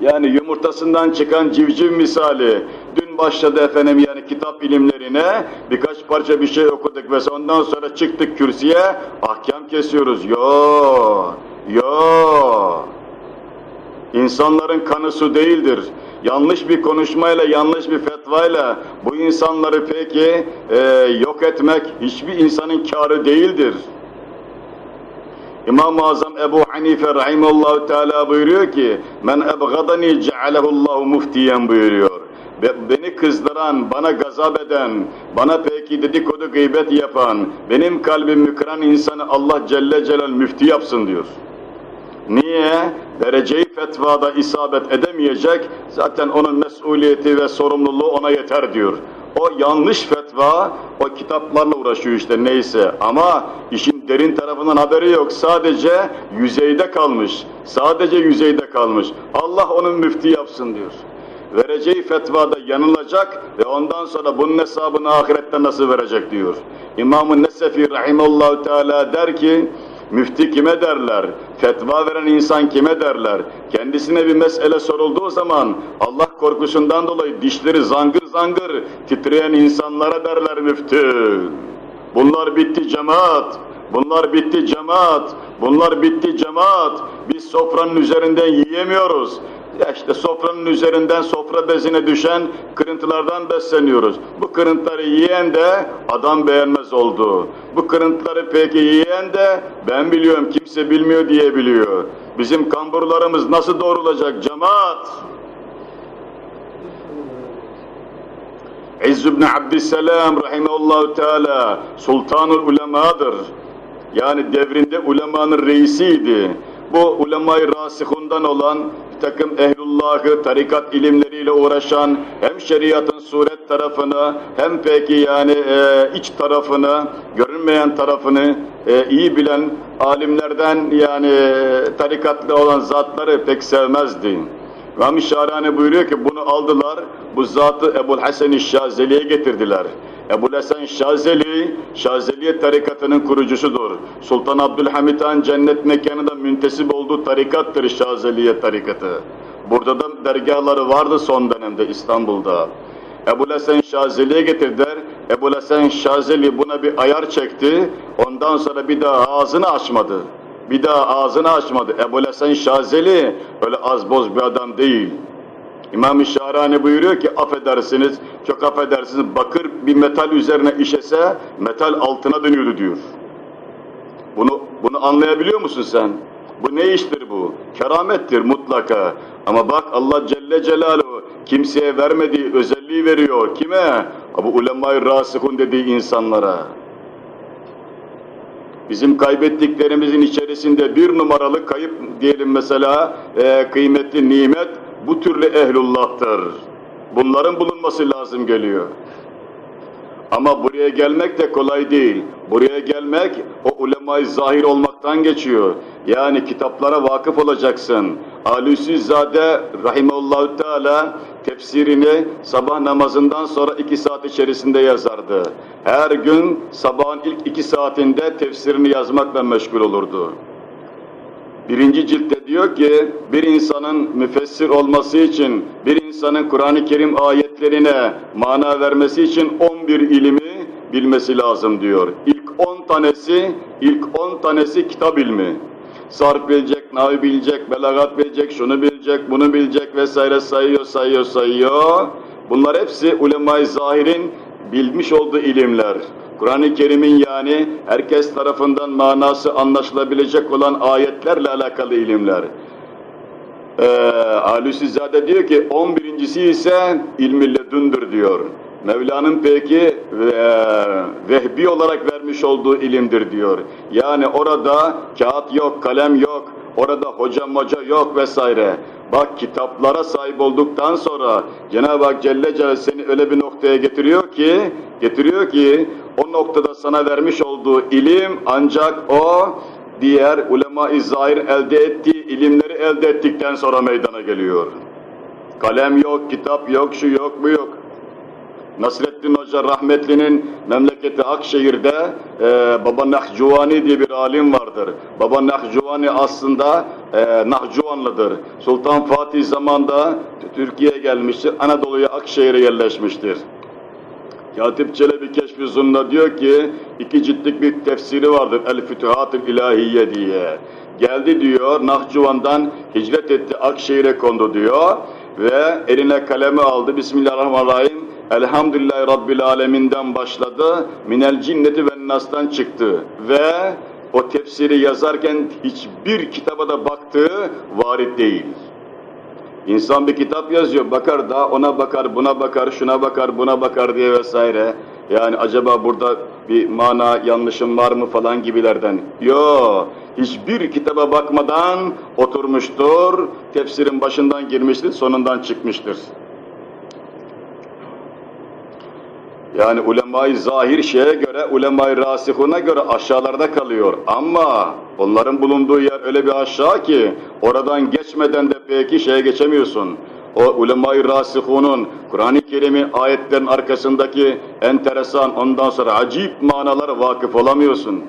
Yani yumurtasından çıkan civciv misali. Dün başladı efendim yani kitap ilimlerine birkaç parça bir şey okuduk ve ondan sonra çıktık kürsüye ahkam kesiyoruz. Yo, yo. İnsanların kanı su değildir. Yanlış bir konuşmayla, yanlış bir fetvayla bu insanları peki e, yok etmek hiçbir insanın kârı değildir. İmam-ı Azam Ebu Hanife rahimehullah teala buyuruyor ki men ebgadani cealehullahu muftiyen buyuruyor. Beni kızdıran, bana gazap eden, bana peki dedikodu gıybet yapan, benim kalbimi kıran insanı Allah Celle Celal müfti yapsın diyor. Niye? Dereceyi fetvada isabet edemeyecek, zaten onun mesuliyeti ve sorumluluğu ona yeter diyor. O yanlış fetva, o kitaplarla uğraşıyor işte neyse ama işin derin tarafından haberi yok. Sadece yüzeyde kalmış, sadece yüzeyde kalmış. Allah onun müfti yapsın diyor. Vereceği fetvada yanılacak ve ondan sonra bunun hesabını ahirette nasıl verecek diyor. İmam-ı Nesefi Rahimallahu Teala der ki, Müfti kime derler? Fetva veren insan kime derler? Kendisine bir mesele sorulduğu zaman Allah korkusundan dolayı dişleri zangır zangır titreyen insanlara derler müftü. Bunlar bitti cemaat. Bunlar bitti cemaat. Bunlar bitti cemaat. Biz sofranın üzerinden yiyemiyoruz. Ya işte sofranın üzerinden sofra bezine düşen kırıntılardan besleniyoruz. Bu kırıntıları yiyen de adam beğenmez oldu. Bu kırıntıları peki yiyen de ben biliyorum kimse bilmiyor diye biliyor. Bizim kamburlarımız nasıl doğrulacak cemaat? İzz ibn Abdüsselam rahimahullahu teala sultanul ulemadır. Yani devrinde ulemanın reisiydi. Bu ulemayı rasihundan olan bir takım ehlullahı, tarikat ilimleriyle uğraşan hem şeriatın suret tarafını hem peki yani e, iç tarafını, görünmeyen tarafını e, iyi bilen alimlerden yani e, tarikatlı olan zatları pek sevmezdi. İmam-ı Şahrani buyuruyor ki bunu aldılar, bu zatı Ebu'l Hasan-ı Şazeli'ye getirdiler. Ebu Hasan Şazeli, Şazeliye tarikatının kurucusudur. Sultan Abdülhamit Han cennet mekanında müntesip olduğu tarikattır Şazeliye tarikatı. Burada da dergahları vardı son dönemde İstanbul'da. Ebu Hasan Şazeli'ye getirdiler. Ebu Hasan Şazeli buna bir ayar çekti. Ondan sonra bir daha ağzını açmadı. Bir daha ağzını açmadı. Ebu Hasan Şazeli öyle az boz bir adam değil. İmam-ı Şahrani buyuruyor ki affedersiniz, çok affedersiniz bakır bir metal üzerine işese metal altına dönüyordu diyor. Bunu bunu anlayabiliyor musun sen? Bu ne iştir bu? Keramettir mutlaka. Ama bak Allah Celle Celaluhu kimseye vermediği özelliği veriyor. Kime? Bu ulema-i rasihun dediği insanlara. Bizim kaybettiklerimizin içerisinde bir numaralı kayıp diyelim mesela e, kıymetli nimet bu türlü ehlullah'tır. Bunların bulunması lazım geliyor. Ama buraya gelmek de kolay değil. Buraya gelmek o ulemayı zahir olmaktan geçiyor. Yani kitaplara vakıf olacaksın. Alusi Zade Rahimullahu Teala tefsirini sabah namazından sonra iki saat içerisinde yazardı. Her gün sabahın ilk iki saatinde tefsirini yazmakla meşgul olurdu. Birinci ciltte diyor ki bir insanın müfessir olması için, bir insanın Kur'an-ı Kerim ayetlerine mana vermesi için 11 ilimi bilmesi lazım diyor. İlk 10 tanesi, ilk 10 tanesi kitap ilmi. Sarf bilecek, navi bilecek, belagat bilecek, şunu bilecek, bunu bilecek vesaire sayıyor, sayıyor, sayıyor. Bunlar hepsi ulema-i zahirin bilmiş olduğu ilimler. Kur'an-ı Kerim'in yani herkes tarafından manası anlaşılabilecek olan ayetlerle alakalı ilimler. Ee, Alusi Zade diyor ki 11.si ise ilmi ledündür diyor. Mevla'nın peki e, vehbi olarak vermiş olduğu ilimdir diyor. Yani orada kağıt yok, kalem yok, orada hoca moca yok vesaire. Bak kitaplara sahip olduktan sonra Cenab-ı Hak Celle Celle seni öyle bir noktaya getiriyor ki, getiriyor ki o noktada sana vermiş olduğu ilim ancak o diğer ulema-i zahir elde ettiği ilimleri elde ettikten sonra meydana geliyor. Kalem yok, kitap yok, şu yok, bu yok. Nasrettin Hoca rahmetlinin memleketi Akşehir'de e, Baba Nahcuvani diye bir alim vardır. Baba Nahcuvani aslında e, Nahcuvanlıdır. Sultan Fatih zamanında Türkiye'ye gelmiştir. Anadolu'ya Akşehir'e yerleşmiştir. Katip Çelebi Keşfi Zunna diyor ki iki ciltlik bir tefsiri vardır El Fütuhat-ı İlahiye diye. Geldi diyor Nahçıvan'dan hicret etti Akşehir'e kondu diyor ve eline kalemi aldı Bismillahirrahmanirrahim Elhamdülillahi Rabbil Alemin'den başladı minel cinneti ve nas'tan çıktı ve o tefsiri yazarken hiçbir kitaba da baktığı varit değil. İnsan bir kitap yazıyor, bakar da ona bakar, buna bakar, şuna bakar, buna bakar diye vesaire. Yani acaba burada bir mana yanlışım var mı falan gibilerden. Yo, hiçbir kitaba bakmadan oturmuştur, tefsirin başından girmiştir, sonundan çıkmıştır. Yani ulemayı zahir şeye göre, ulemayı rasihuna göre aşağılarda kalıyor. Ama onların bulunduğu yer öyle bir aşağı ki oradan geçmeden de belki şeye geçemiyorsun. O ulemayı rasihunun Kur'an-ı Kerim'in ayetlerin arkasındaki enteresan ondan sonra acip manalara vakıf olamıyorsun.